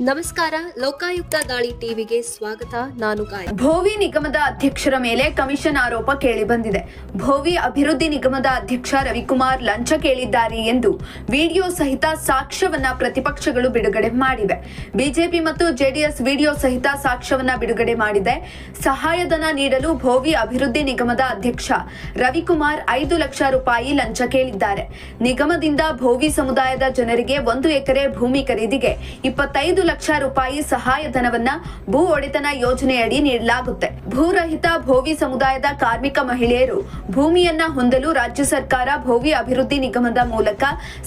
ನಮಸ್ಕಾರ, ಲೋಕಾಯುಕ್ತ ದಾಳಿ ಟಿವಿಗೆ ಸ್ವಾಗತ. ನಾನು ಗಾಯ. ಭೋವಿ ನಿಗಮದ ಅಧ್ಯಕ್ಷರ ಮೇಲೆ ಕಮಿಷನ್ ಆರೋಪ ಕೇಳಿಬಂದಿದೆ ಭೋವಿ ಅಭಿವೃದ್ಧಿ ನಿಗಮದ ಅಧ್ಯಕ್ಷ ರವಿಕುಮಾರ್ ಲಂಚ ಕೇಳಿದ್ದಾರೆ ಎಂದು ವಿಡಿಯೋ ಸಹಿತ ಸಾಕ್ಷ್ಯವನ್ನ ಪ್ರತಿಪಕ್ಷಗಳು ಬಿಡುಗಡೆ ಮಾಡಿವೆ. ಬಿಜೆಪಿ ಮತ್ತು ಜೆಡಿಎಸ್ ವಿಡಿಯೋ ಸಹಿತ ಸಾಕ್ಷ್ಯವನ್ನ ಬಿಡುಗಡೆ ಮಾಡಿದೆ. ಸಹಾಯಧನ ನೀಡಲು ಭೋವಿ ಅಭಿವೃದ್ಧಿ ನಿಗಮದ ಅಧ್ಯಕ್ಷ ರವಿಕುಮಾರ್ ಐದು ಲಕ್ಷ ರೂಪಾಯಿ ಲಂಚ ಕೇಳಿದ್ದಾರೆ. ನಿಗಮದಿಂದ ಭೋವಿ ಸಮುದಾಯದ ಜನರಿಗೆ ಒಂದು ಎಕರೆ ಭೂಮಿ ಖರೀದಿಗೆ ಇಪ್ಪತ್ತೈದು ಲಕ್ಷ ರೂಪಾಯಿ ಸಹಾಯಧನವನ್ನ ಭೂ ಒಡೆತನ ಯೋಜನೆಯಡಿ ನೀಡಲಾಗುತ್ತೆ. ಭೂರಹಿತ ಭೋವಿ ಸಮುದಾಯದ ಕಾರ್ಮಿಕ ಮಹಿಳೆಯರು ಭೂಮಿಯನ್ನ ಹೊಂದಲು ರಾಜ್ಯ ಸರ್ಕಾರ ಭೋವಿ ಅಭಿವೃದ್ಧಿ ನಿಗಮದ ಮೂಲಕ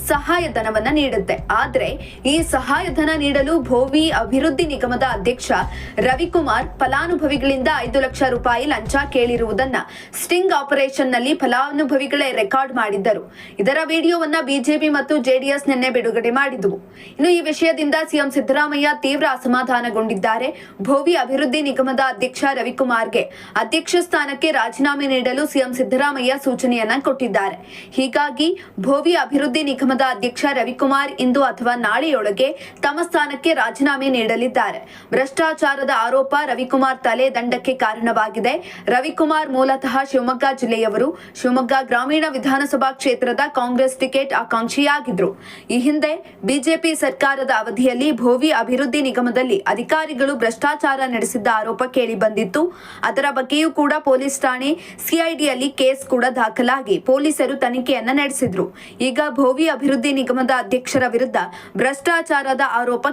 ಸಹಾಯಧನವನ್ನ ನೀಡುತ್ತೆ. ಆದ್ರೆ ಈ ಸಹಾಯಧನ ನೀಡಲು ಭೋವಿ ಅಭಿವೃದ್ಧಿ ನಿಗಮದ ಅಧ್ಯಕ್ಷ ರವಿಕುಮಾರ್ ಫಲಾನುಭವಿಗಳಿಂದ ಐದು ಲಕ್ಷ ರೂಪಾಯಿ ಲಂಚ ಕೇಳಿರುವುದನ್ನ ಸ್ಟಿಂಗ್ ಆಪರೇಷನ್ನಲ್ಲಿ ಫಲಾನುಭವಿಗಳೇ ರೆಕಾರ್ಡ್ ಮಾಡಿದ್ದರು. ಇದರ ವಿಡಿಯೋವನ್ನ ಬಿಜೆಪಿ ಮತ್ತು ಜೆಡಿಎಸ್ ನಿನ್ನೆ ಬಿಡುಗಡೆ ಮಾಡಿದವು. ಇನ್ನು ಈ ವಿಷಯದಿಂದ ಸಿಎಂ ಸಿದ್ದರಾಮಯ್ಯ ತೀವ್ರ ಅಸಮಾಧಾನಗೊಂಡಿದ್ದಾರೆ. ಭೋವಿ ಅಭಿವೃದ್ಧಿ ನಿಗಮದ ಅಧ್ಯಕ್ಷ ರವಿಕುಮಾರ್ಗೆ ಅಧ್ಯಕ್ಷ ಸ್ಥಾನಕ್ಕೆ ರಾಜೀನಾಮೆ ನೀಡಲು ಸಿಎಂ ಸಿದ್ದರಾಮಯ್ಯ ಸೂಚನೆಯನ್ನ ಕೊಟ್ಟಿದ್ದಾರೆ. ಹೀಗಾಗಿ ಭೋವಿ ಅಭಿವೃದ್ಧಿ ನಿಗಮದ ಅಧ್ಯಕ್ಷ ರವಿಕುಮಾರ್ ಇಂದು ಅಥವಾ ನಾಳೆಯೊಳಗೆ ತಮ್ಮ ಸ್ಥಾನಕ್ಕೆ ರಾಜೀನಾಮೆ ನೀಡಲಿದ್ದಾರೆ. ಭ್ರಷ್ಟಾಚಾರದ ಆರೋಪ ರವಿಕುಮಾರ್ ತಲೆ ದಂಡಕ್ಕೆ ಕಾರಣವಾಗಿದೆ. ರವಿಕುಮಾರ್ ಮೂಲತಃ ಶಿವಮೊಗ್ಗ ಜಿಲ್ಲೆಯವರು. ಶಿವಮೊಗ್ಗ ಗ್ರಾಮೀಣ ವಿಧಾನಸಭಾ ಕ್ಷೇತ್ರದ ಕಾಂಗ್ರೆಸ್ ಟಿಕೆಟ್ ಆಕಾಂಕ್ಷಿಯಾಗಿದ್ರು. ಈ ಹಿಂದೆ ಬಿಜೆಪಿ ಸರ್ಕಾರದ ಅವಧಿಯಲ್ಲಿ ಭೋವಿ ಅಭಿವೃದ್ಧಿ ನಿಗಮದಲ್ಲಿ ಅಧಿಕಾರಿಗಳು ಭ್ರಷ್ಟಾಚಾರ ನಡೆಸಿದ್ದ ಆರೋಪ ಕೇಳಿ ಬಂದಿತ್ತು. ಅದರ ಬಗ್ಗೆಯೂ ಕೂಡ ಪೊಲೀಸ್ ಠಾಣೆ ಸಿಐಡಿಯಲ್ಲಿ ಕೇಸ್ ಕೂಡ ದಾಖಲಾಗಿ ಪೊಲೀಸರು ತನಿಖೆಯನ್ನ ನಡೆಸಿದ್ರು. ಈಗ ಭೋವಿ ಅಭಿವೃದ್ಧಿ ನಿಗಮದ ಅಧ್ಯಕ್ಷರ ವಿರುದ್ಧ ಭ್ರಷ್ಟಾಚಾರದ ಆರೋಪ